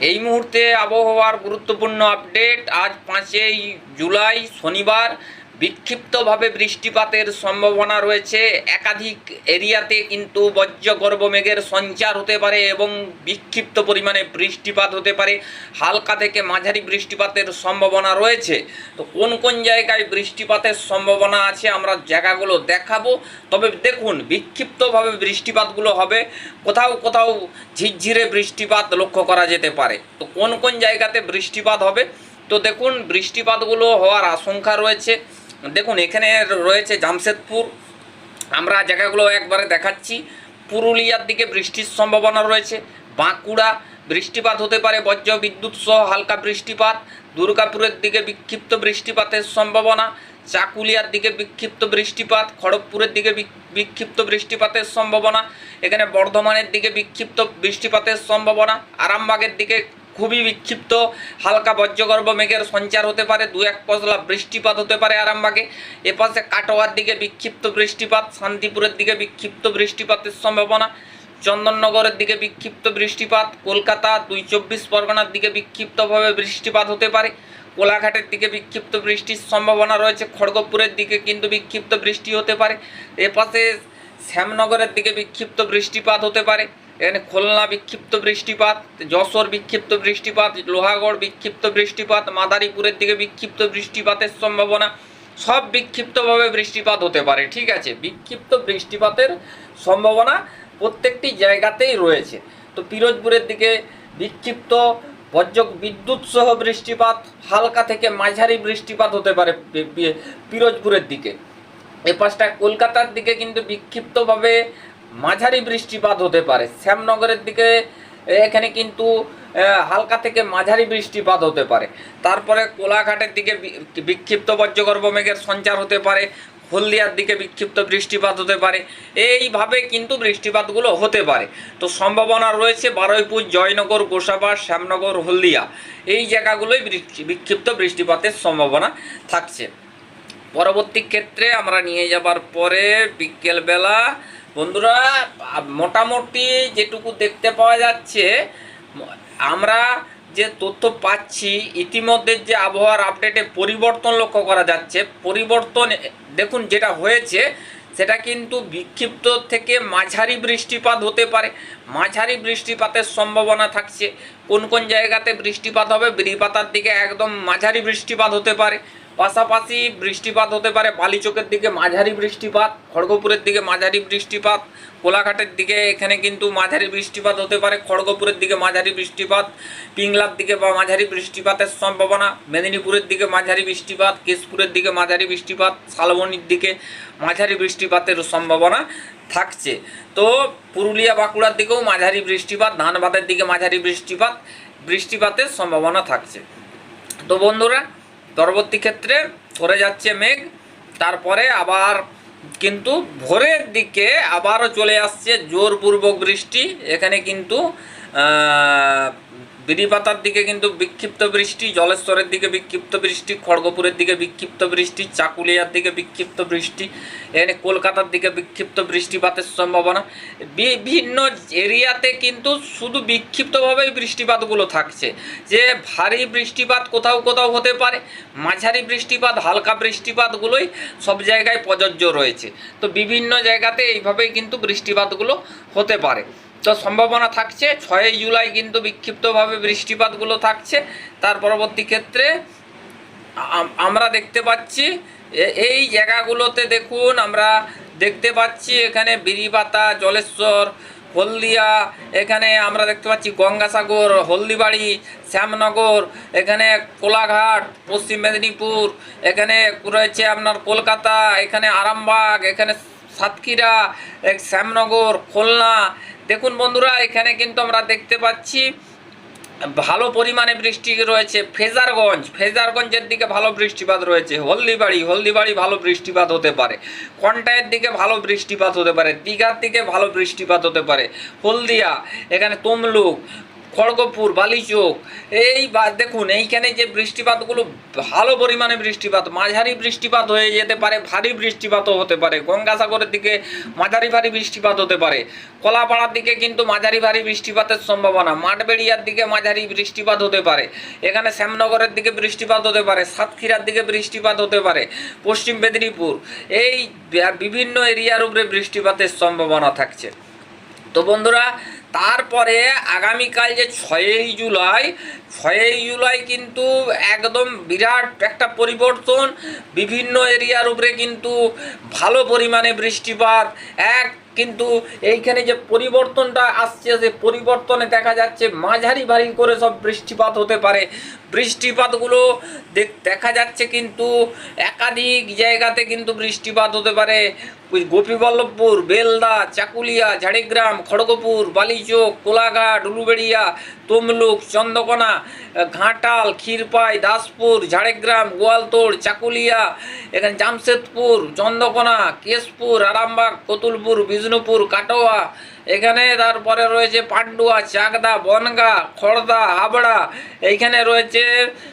এই মুহূর্তে আবহাওয়ার গুরুত্বপূর্ণ আপডেট আজ পাঁচই জুলাই শনিবার বিক্ষিপ্তভাবে বৃষ্টিপাতের সম্ভাবনা রয়েছে। একাধিক এরিয়াতে কিন্তু বজ্রগর্ভ মেঘের সঞ্চার হতে পারে এবং বিক্ষিপ্ত পরিমাণে বৃষ্টিপাত হতে পারে। হালকা থেকে মাঝারি বৃষ্টিপাতের সম্ভাবনা রয়েছে। তো কোন কোন জায়গায় বৃষ্টিপাতের সম্ভাবনা আছে আমরা জায়গাগুলো দেখাবো। তবে দেখুন, বিক্ষিপ্তভাবে বৃষ্টিপাতগুলো হবে। কোথাও কোথাও ঝিরঝিরে বৃষ্টিপাত লক্ষ্য করা যেতে পারে। তো কোন কোন জায়গাতে বৃষ্টিপাত হবে? তো দেখুন, বৃষ্টিপাতগুলো হওয়ার আশঙ্কা রয়েছে। দেখুন, এখানে রয়েছে জামশেদপুর। আমরা জায়গাগুলো একবারে দেখাচ্ছি। পুরুলিয়ার দিকে বৃষ্টির সম্ভাবনা রয়েছে। বাঁকুড়া, বৃষ্টিপাত হতে পারে বজ্র বিদ্যুৎ সহ হালকা বৃষ্টিপাত। দুর্গাপুরের দিকে বিক্ষিপ্ত বৃষ্টিপাতের সম্ভাবনা। চাকুলিয়ার দিকে বিক্ষিপ্ত বৃষ্টিপাত। খড়গপুরের দিকে বিক- বিক্ষিপ্ত বৃষ্টিপাতের সম্ভাবনা। এখানে বর্ধমানের দিকে বিক্ষিপ্ত বৃষ্টিপাতের সম্ভাবনা। আরামবাগের দিকে খুবই বিক্ষিপ্ত, হালকা বজ্রগর্ভ মেঘের সঞ্চার হতে পারে, দু এক পশলা বৃষ্টিপাত হতে পারে আরামবাগে। এপাশে কাটোয়ার দিকে বিক্ষিপ্ত বৃষ্টিপাত, শান্তিপুরের দিকে বিক্ষিপ্ত বৃষ্টিপাতের সম্ভাবনা, চন্দননগরের দিকে বিক্ষিপ্ত বৃষ্টিপাত, কলকাতা, দুই চব্বিশ পরগনার দিকে বিক্ষিপ্তভাবে বৃষ্টিপাত হতে পারে। কোলাঘাটের দিকে বিক্ষিপ্ত বৃষ্টির সম্ভাবনা রয়েছে, খড়গপুরের দিকে কিন্তু বিক্ষিপ্ত বৃষ্টি হতে পারে। এপাশে শ্যামনগরের দিকে বিক্ষিপ্ত বৃষ্টিপাত হতে পারে। এখানে খুলনা বিক্ষিপ্ত বৃষ্টিপাত, যশোর বিক্ষিপ্ত বৃষ্টিপাত, লোহাগড় বিক্ষিপ্ত বৃষ্টিপাত, মাদারীপুরের দিকে বিক্ষিপ্ত বৃষ্টিপাতের সম্ভাবনা, সব বিক্ষিপ্তভাবে বৃষ্টিপাত হতে পারে, ঠিক আছে? বিক্ষিপ্ত বৃষ্টিপাতের সম্ভাবনা প্রত্যেকটি জায়গাতেই রয়েছে। তো পিরোজপুরের দিকে বিক্ষিপ্ত বজ্র বিদ্যুৎ সহ বৃষ্টিপাত, হালকা থেকে মাঝারি বৃষ্টিপাত হতে পারে পিরোজপুরের দিকে। এ পাশটা কলকাতার দিকে কিন্তু বিক্ষিপ্তভাবে মাঝারি বৃষ্টিপাত হতে পারে। শ্যামনগরের দিকে, এখানে কিন্তু হালকা থেকে মাঝারি বৃষ্টিপাত হতে পারে। তারপরে কোলাঘাটের দিকে বিক্ষিপ্ত বজ্রগর্ভ মেঘের সঞ্চার হতে পারে। হলদিয়ার দিকে বিক্ষিপ্ত বৃষ্টিপাত হতে পারে। এইভাবে কিন্তু বৃষ্টিপাতগুলো হতে পারে। তো সম্ভাবনা রয়েছে বারুইপুর, জয়নগর গোসাবা শ্যামনগর, হলদিয়া। এই জায়গাগুলোই বিক্ষিপ্ত বৃষ্টিপাতের সম্ভাবনা থাকছে। পরবর্তী ক্ষেত্রে আমরা নিয়ে যাবার পরে বিকেলবেলা বন্ধুরা মোটামুটি যেটুকু দেখতে পাওয়া যাচ্ছে আমরা যে তথ্য পাচ্ছি, ইতিমধ্যে যে আবহাওয়ার আপডেটে পরিবর্তন লক্ষ্য করা যাচ্ছে। পরিবর্তন দেখুন যেটা হয়েছে, সেটা কিন্তু বিক্ষিপ্ত থেকে মাঝারি বৃষ্টিপাত হতে পারে। মাঝারি বৃষ্টিপাতের সম্ভাবনা থাকছে। কোন কোন জায়গাতে বৃষ্টিপাত হবে বিরিপাতার দিকে একদম মাঝারি বৃষ্টিপাত হতে পারে। পাশাপাশি বৃষ্টিপাত হতে পারে, বালিচকের দিকে মাঝারি বৃষ্টিপাত, খড়গপুরের দিকে মাঝারি বৃষ্টিপাত, কোলাঘাটের দিকে এখানে কিন্তু মাঝারি বৃষ্টিপাত হতে পারে, খড়গপুরের দিকে মাঝারি বৃষ্টিপাত, পিংলার দিকে বা মাঝারি বৃষ্টিপাতের সম্ভাবনা, মেদিনীপুরের দিকে মাঝারি বৃষ্টিপাত, কেশপুরের দিকে মাঝারি বৃষ্টিপাত, শালবনির দিকে মাঝারি বৃষ্টিপাতের সম্ভাবনা থাকছে। তো পুরুলিয়া বাঁকুড়ার দিকেও মাঝারি বৃষ্টিপাত, ধানবাদের দিকে মাঝারি বৃষ্টিপাত, বৃষ্টিপাতের সম্ভাবনা থাকছে। তো বন্ধুরা পরবর্তী ক্ষেত্রে সরে যাচ্ছে মেঘ, তারপরে আবার কিন্তু ভোরের দিকে আবারও চলে আসছে জোরপূর্বক বৃষ্টি। এখানে কিন্তু বিড়িপাতার দিকে কিন্তু বিক্ষিপ্ত বৃষ্টি, জলেশ্বরের দিকে বিক্ষিপ্ত বৃষ্টি, খড়গপুরের দিকে বিক্ষিপ্ত বৃষ্টি, চাকুলিয়ার দিকে বিক্ষিপ্ত বৃষ্টি এখানে কলকাতার দিকে বিক্ষিপ্ত বৃষ্টিপাতের সম্ভাবনা। বিভিন্ন এরিয়াতে কিন্তু শুধু বিক্ষিপ্তভাবেই বৃষ্টিপাতগুলো থাকছে। যে ভারী বৃষ্টিপাত কোথাও কোথাও হতে পারে, মাঝারি বৃষ্টিপাত, হালকা বৃষ্টিপাতগুলোই সব জায়গায় প্রযোজ্য রয়েছে। তো বিভিন্ন জায়গাতে এইভাবেই কিন্তু বৃষ্টিপাতগুলো হতে পারে। তো সম্ভাবনা থাকছে। ছয়ই জুলাই কিন্তু বিক্ষিপ্তভাবে বৃষ্টিপাতগুলো থাকছে। তার পরবর্তী ক্ষেত্রে আমরা দেখতে পাচ্ছি এই জায়গাগুলোতে দেখুন, আমরা দেখতে পাচ্ছি এখানে বিরিপাতা জলেশ্বর, হলদিয়া, এখানে আমরা দেখতে পাচ্ছি গঙ্গাসাগর, হলদিবাড়ি, শ্যামনগর, এখানে কোলাঘাট, পশ্চিম মেদিনীপুর, এখানে রয়েছে আপনার কলকাতা, এখানে আরামবাগ, এখানে সাতক্ষীরা শ্যামনগর, খুলনা দেখুন বন্ধুরা, এখানে কিন্তু আমরা দেখতে পাচ্ছি, ভালো পরিমাণে বৃষ্টি রয়েছে ফেজারগঞ্জ। ফেজারগঞ্জের দিকে ভালো বৃষ্টিপাত রয়েছে। হলদিবাড়ি হলদিবাড়ি ভালো বৃষ্টিপাত হতে পারে। কন্টায়ের দিকে ভালো বৃষ্টিপাত হতে পারে। দীঘার দিকে ভালো বৃষ্টিপাত হতে পারে। হলদিয়া, এখানে তমলুক খড়গপুর, বালিচোক, এই দেখুন, এইখানে যে বৃষ্টিপাতগুলো, ভালো পরিমাণে বৃষ্টিপাত, মাঝারি বৃষ্টিপাত হয়ে যেতে পারে, ভারী বৃষ্টিপাতও হতে পারে, গঙ্গাসাগরের দিকে মাঝারি ভারী বৃষ্টিপাত হতে পারে, কলাপাড়ার দিকে কিন্তু মাঝারি ভারী বৃষ্টিপাতের সম্ভাবনা, মাঠবেড়িয়ার দিকে মাঝারি বৃষ্টিপাত হতে পারে, এখানে শ্যামনগরের দিকে বৃষ্টিপাত হতে পারে, সাতক্ষীরার দিকে বৃষ্টিপাত হতে পারে, পশ্চিম মেদিনীপুর, এই, বিভিন্ন এরিয়ার উপরে বৃষ্টিপাতের সম্ভাবনা থাকছে। তো বন্ধুরা, তারপরে আগামীকাল যে ছয়ই জুলাই ছয়ই জুলাই কিন্তু একদম বিরাট একটা পরিবর্তন। বিভিন্ন এরিয়ার উপরে কিন্তু ভালো পরিমাণে বৃষ্টিপাত। এক কিন্তু এইখানে যে পরিবর্তনটা আসছে, যে পরিবর্তনে দেখা যাচ্ছে মাঝারি ভারী করে সব বৃষ্টিপাত হতে পারে। বৃষ্টিপাতগুলো দেখ- যাচ্ছে কিন্তু একাধিক জায়গাতে কিন্তু বৃষ্টিপাত হতে পারে। গোপীবল্লভপুর, বেলদা, চাকুলিয়া, ঝাড়গ্রাম, খড়গপুর, বালিচোক, কোলাঘাট, উলুবেড়িয়া, তমলুক, চন্দ্রকোনা ঘাটাল, ক্ষীরপাই, দাসপুর, ঝাড়গ্রাম, গোয়ালতোড়, চাকুলিয়া, এখানে জামশেদপুর, চন্দ্রকোনা, কেশপুর, আরামবাগ, কতুলপুর, বিষ্ণুপুর, কাটোয়া এখানে তারপরে রয়েছে পান্ডুয়া, চাকদা, বনগা, খড়দা, হাবড়া, এইখানে রয়েছে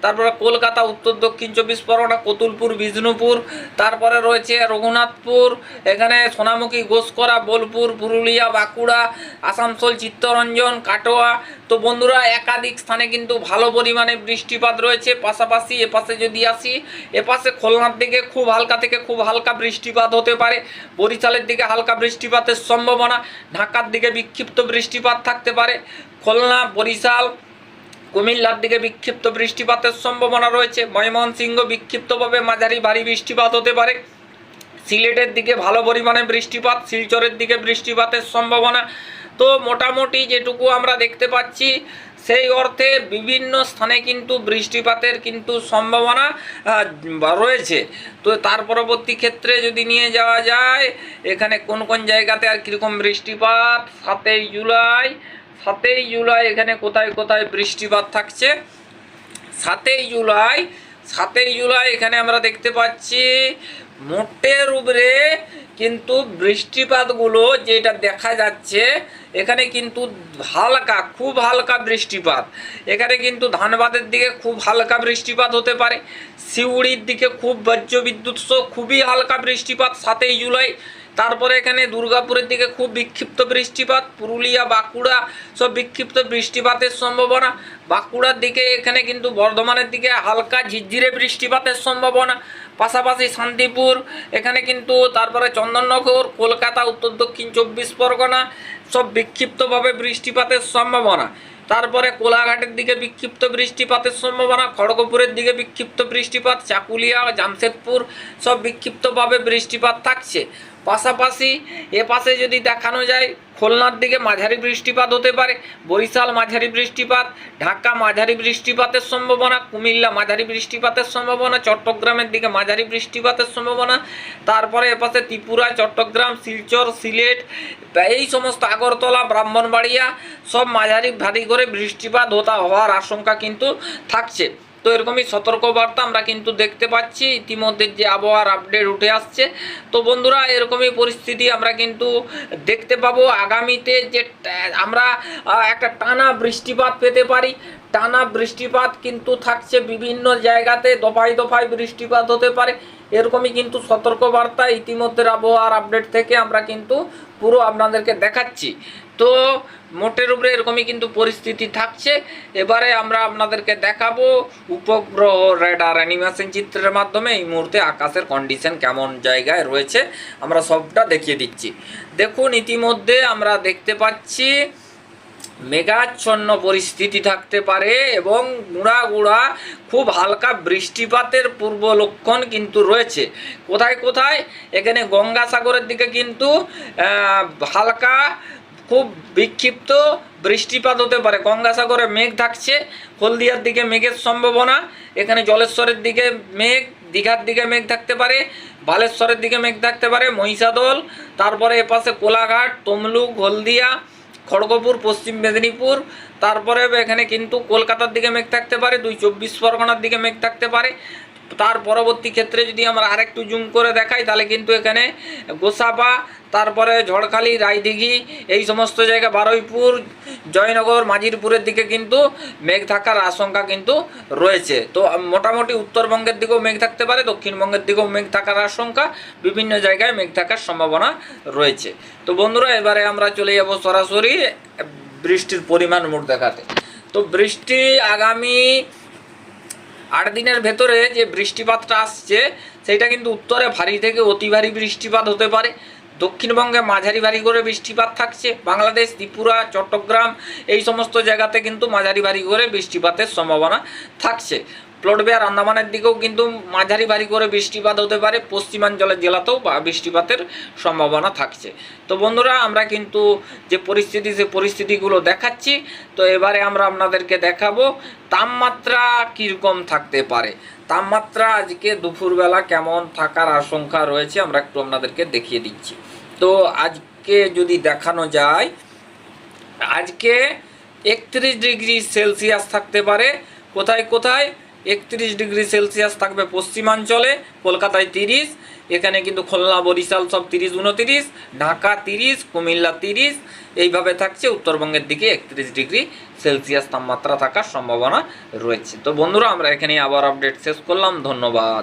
তারপরে কলকাতা, উত্তর, দক্ষিণ চব্বিশ পরগনা, কতুলপুর, বিষ্ণুপুর, তারপরে রয়েছে রঘুনাথপুর, এখানে সোনামুখী গোসকরা বোলপুর, পুরুলিয়া, বাঁকুড়া, আসানসোল, চিত্তরঞ্জন, কাটোয়া তো বন্ধুরা, একাধিক স্থানে কিন্তু ভালো পরিমাণে বৃষ্টিপাত রয়েছে। পাশাপাশি এপাশে যদি আসি, এপাশে খুলনার দিকে খুব হালকা থেকে খুব হালকা বৃষ্টিপাত হতে পারে। বরিশালের দিকে হালকা বৃষ্টিপাতের সম্ভাবনা, ঢাকার দিকে বিক্ষিপ্ত বৃষ্টিপাত থাকতে পারে। খুলনা, বরিশাল, কুমিল্লার দিকে বিক্ষিপ্ত বৃষ্টিপাতের সম্ভাবনা রয়েছে। ময়মনসিংহ বিক্ষিপ্তভাবে মাঝারি ভারী বৃষ্টিপাত হতে পারে। সিলেটের দিকে ভালো পরিমাণে বৃষ্টিপাত, শিলচরের দিকে বৃষ্টিপাতের সম্ভাবনা তো মোটামুটি যেটুকু আমরা দেখতে পাচ্ছি, সেই অর্থে বিভিন্ন স্থানে কিন্তু বৃষ্টিপাতের কিন্তু সম্ভাবনা রয়েছে। তো তার পরবর্তী ক্ষেত্রে যদি নিয়ে যাওয়া যায়, এখানে কোন কোন জায়গাতে আর কীরকম বৃষ্টিপাত? সাতই জুলাই সাতই জুলাই এখানে কোথায় কোথায় বৃষ্টিপাত থাকছে? সাতই জুলাই সাতই জুলাই এখানে আমরা দেখতে পাচ্ছি মোটের উপরে কিন্তু বৃষ্টিপাতগুলো যেটা দেখা যাচ্ছে, এখানে কিন্তু হালকা, খুব হালকা বৃষ্টিপাত। এখানে কিন্তু ধানবাদের দিকে খুব হালকা বৃষ্টিপাত হতে পারে সিউড়ির দিকে খুব বজ্রবিদ্যুৎ সহ খুবই হালকা বৃষ্টিপাত সাতই জুলাই। তারপরে এখানে দুর্গাপুরের দিকে খুব বিক্ষিপ্ত বৃষ্টিপাত, পুরুলিয়া, বাঁকুড়া সব বিক্ষিপ্ত বৃষ্টিপাতের সম্ভাবনা। বাঁকুড়ার দিকে এখানে কিন্তু বর্ধমানের দিকে হালকা ঝিরঝিরে বৃষ্টিপাতের সম্ভাবনা। পাশাপাশি শান্তিপুর, এখানে কিন্তু তারপরে চন্দননগর, কলকাতা, উত্তর দক্ষিণ চব্বিশ পরগনা সব বিক্ষিপ্তভাবে বৃষ্টিপাতের সম্ভাবনা। তারপরে কোলাঘাটের দিকে বিক্ষিপ্ত বৃষ্টিপাতের সম্ভাবনা, খড়গপুরের দিকে বিক্ষিপ্ত বৃষ্টিপাত, চাকুলিয়া, জামশেদপুর সব বিক্ষিপ্তভাবে বৃষ্টিপাত থাকছে। পাশাপাশি এ পাশে যদি দেখানো যায়, খুলনার দিকে মাঝারি বৃষ্টিপাত হতে পারে, বরিশাল মাঝারি বৃষ্টিপাত, ঢাকা মাঝারি বৃষ্টিপাতের সম্ভাবনা, কুমিল্লা মাঝারি বৃষ্টিপাতের সম্ভাবনা, চট্টগ্রামের দিকে মাঝারি বৃষ্টিপাতের সম্ভাবনা, তারপরে এপাশে ত্রিপুরা, চট্টগ্রাম, শিলচর, সিলেট, এই সমস্ত আগরতলা, ব্রাহ্মণবাড়িয়া সব মাঝারি ভারী করে বৃষ্টিপাত হতা হওয়ার আশঙ্কা কিন্তু থাকছে। তো এরকমই সতর্কবার্তা আমরা কিন্তু দেখতে পাচ্ছি। ইতিমধ্যে যে আবহাওয়ার আপডেট উঠে আসছে। তো বন্ধুরা, এরকমই পরিস্থিতি আমরা কিন্তু দেখতে পাবো। আগামীতে যে আমরা একটা টানা বৃষ্টিপাত পেতে পারি। টানা বৃষ্টিপাত কিন্তু থাকছে বিভিন্ন জায়গাতে, দফায় দফায় বৃষ্টিপাত হতে পারে। এরকমই কিন্তু সতর্কবার্তা ইতিমধ্যে আবহাওয়ার আপডেট থেকে আমরা কিন্তু পুরো আপনাদেরকে দেখাচ্ছি। তো মোটের উপরে এরকমই কিন্তু পরিস্থিতি থাকছে। এবারে আমরা আপনাদেরকে দেখাবো উপগ্রহ রেডার অ্যানিমেশন চিত্রের মাধ্যমে এই মুহূর্তে আকাশের কন্ডিশন কেমন জায়গায় রয়েছে। আমরা সবটা দেখিয়ে দিচ্ছি। দেখুন, ইতিমধ্যে আমরা দেখতে পাচ্ছি মেঘাচ্ছন্ন পরিস্থিতি থাকতে পারে এবং গুঁড়া গুঁড়া খুব হালকা বৃষ্টিপাতের পূর্ব লক্ষণ কিন্তু রয়েছে। কোথায় কোথায়? এখানে গঙ্গাসাগরের দিকে কিন্তু হালকা খুব বিক্ষিপ্ত বৃষ্টিপাত হতে পারে। গঙ্গাসাগরে মেঘ থাকছে, হলদিয়ার দিকে মেঘের সম্ভাবনা, এখানে জলেশ্বরের দিকে মেঘ, দীঘার দিকে মেঘ থাকতে পারে, বালেশ্বরের দিকে মেঘ থাকতে পারে, মহিষাদল, তারপরে এপাশে কোলাঘাট, তমলুক, হলদিয়া খড়গপুর, পশ্চিম মেদিনীপুর, তারপরে এখানে কিন্তু কলকাতার দিকে মেঘ থাকতে পারে, দুই চব্বিশ পরগনার দিকে মেঘ থাকতে পারে। তার পরবর্তী ক্ষেত্রে যদি আমরা আরেকটু জুম করে দেখাই, তাহলে কিন্তু এখানে গোসাপা তারপরে ঝড়খালি, রায়দিঘি, এই সমস্ত জায়গা, বারুইপুর জয়নগর মাঝিরপুরের দিকে কিন্তু মেঘ থাকার আশঙ্কা কিন্তু রয়েছে। তো মোটামুটি উত্তরবঙ্গের দিকেও মেঘ থাকতে পারে, দক্ষিণবঙ্গের দিকেও মেঘ থাকার আশঙ্কা, বিভিন্ন জায়গায় মেঘ থাকার সম্ভাবনা রয়েছে। তো বন্ধুরা, এবারে আমরা চলে যাব সরাসরি বৃষ্টির পরিমাণ মোট দেখাতে। তো বৃষ্টি আগামী আট দিনের ভেতরে যে বৃষ্টিপাতটা আসছে সেটা কিন্তু উত্তরে ভারী থেকে অতি ভারী বৃষ্টিপাত হতে পারে। দক্ষিণবঙ্গে মাঝারি ভারী করে বৃষ্টিপাত থাকছে। বাংলাদেশ, ত্রিপুরা, চট্টগ্রাম, এই সমস্ত জায়গাতে কিন্তু মাঝারি ভারী করে বৃষ্টিপাতের সম্ভাবনা থাকছে। প্লটবিহার আন্দামানের দিকেও কিন্তু মাঝারি ভারী করে বৃষ্টিপাত হতে পারে। পশ্চিমাঞ্চলের জেলাতেও বৃষ্টিপাতের সম্ভাবনা থাকছে। তো বন্ধুরা, আমরা কিন্তু যে পরিস্থিতি, সে পরিস্থিতিগুলো দেখাচ্ছি। তো এবারে আমরা আপনাদেরকে দেখাবো, তাপমাত্রা কীরকম থাকতে পারে। তাপমাত্রা আজকে দুপুরবেলা কেমন থাকার আশঙ্কা রয়েছে, আমরা একটু আপনাদেরকে দেখিয়ে দিচ্ছি। তো আজকে যদি দেখানো যায়, আজকে একত্রিশ ডিগ্রি সেলসিয়াস থাকতে পারে। কোথায় কোথায়? একত্রিশ ডিগ্রি সেলসিয়াস থাকবে পশ্চিমাঞ্চলে, কলকাতায় তিরিশ, এখানে কিন্তু খুলনা, বরিশাল সব তিরিশ, উনতিরিশ, ঢাকা তিরিশ, কুমিল্লা তিরিশ, এইভাবে থাকছে, উত্তরবঙ্গের দিকে একত্রিশ ডিগ্রি সেলসিয়াস তাপমাত্রা থাকার সম্ভাবনা রয়েছে। তো বন্ধুরা আমরা এখানে আবার আপডেট শেষ করলাম। ধন্যবাদ।